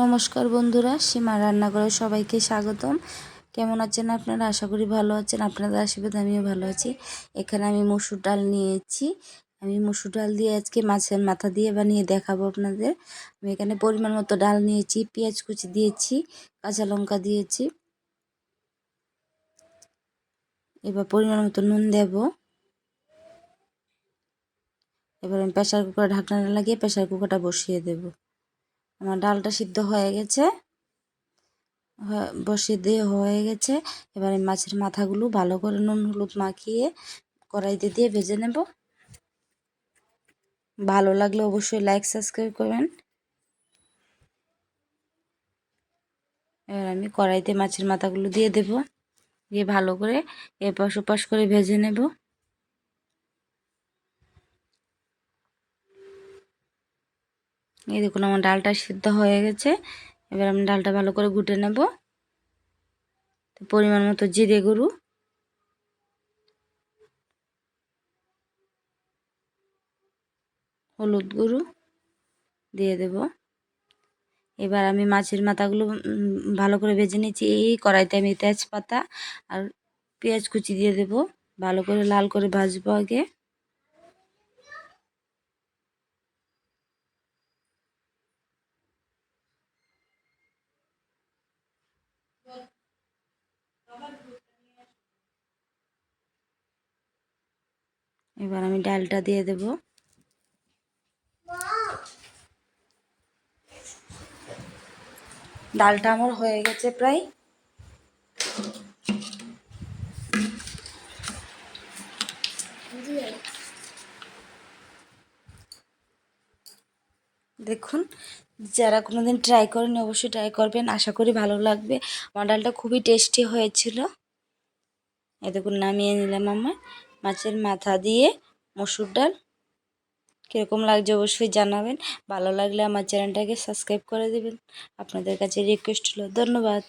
নমস্কার বন্ধুরা, সীমা রান্নাঘরে সবাইকে স্বাগতম। কেমন আছেন আপনারা? আশা করি ভালো আছেন। আপনাদের আশীর্বাদ আমিও ভালো আছি। এখানে আমি মসুর ডাল নিয়েছি। আমি মসুর ডাল দিয়ে আজকে মাছের মাথা দিয়ে বানিয়ে দেখাবো আপনাদের। আমি এখানে পরিমাণ মতো ডাল নিয়েছি, পেঁয়াজ কুচি দিয়েছি, কাঁচা লঙ্কা দিয়েছি। এবার পরিমাণ মতো নুন দেব। এবার আমি প্রেশার কুকার ঢাকনা লাগিয়ে প্রেশার কুকারটা বসিয়ে দেবো। আমার ডালটা সিদ্ধ হয়ে গেছে। বসিয়ে দিয়ে হয়ে গেছে। এবারে মাছের মাথাগুলো ভালো করে নুন হলুদ মাখিয়ে কড়াইতে দিয়ে ভেজে নেব। ভালো লাগলে অবশ্যই লাইক সাবস্ক্রাইব করবেন। এবার আমি কড়াইতে মাছের মাথাগুলো দিয়ে দেব। দিয়ে ভালো করে এপাশ ওপাশ করে ভেজে নেব। এই দেখুন, আমার ডালটা সিদ্ধ হয়ে গেছে। এবার আমি ডালটা ভালো করে গুটে নেব। পরিমাণ মতো জিরে গরু হলুদ গুঁড়ো দিয়ে দেব। এবার আমি মাছের মাথাগুলো ভালো করে ভেজে নিচ্ছি। এই কড়াইতে আমি তেজপাতা আর পেঁয়াজ কুচি দিয়ে দেব। ভালো করে লাল করে ভাজবো আগে। এবার আমি ডালটা দিয়ে দেব। ডালটা আমার হয়ে গেছে প্রায়। দেখুন, যারা কোনোদিন ট্রাই করেন অবশ্যই ট্রাই করবেন। আশা করি ভালো লাগবে। আমার ডালটা খুবই টেস্টি হয়েছিল। এ দেখুন, নামিয়ে নিলাম আমার। মাছের মাথা দিয়ে মসুর ডাল। কীরকম লাগছে অবশ্যই জানাবেন। ভালো লাগলে আমার চ্যানেলটাকে সাবস্ক্রাইব করে দেবেন। আপনাদের কাছে রিকোয়েস্ট হলো, ধন্যবাদ।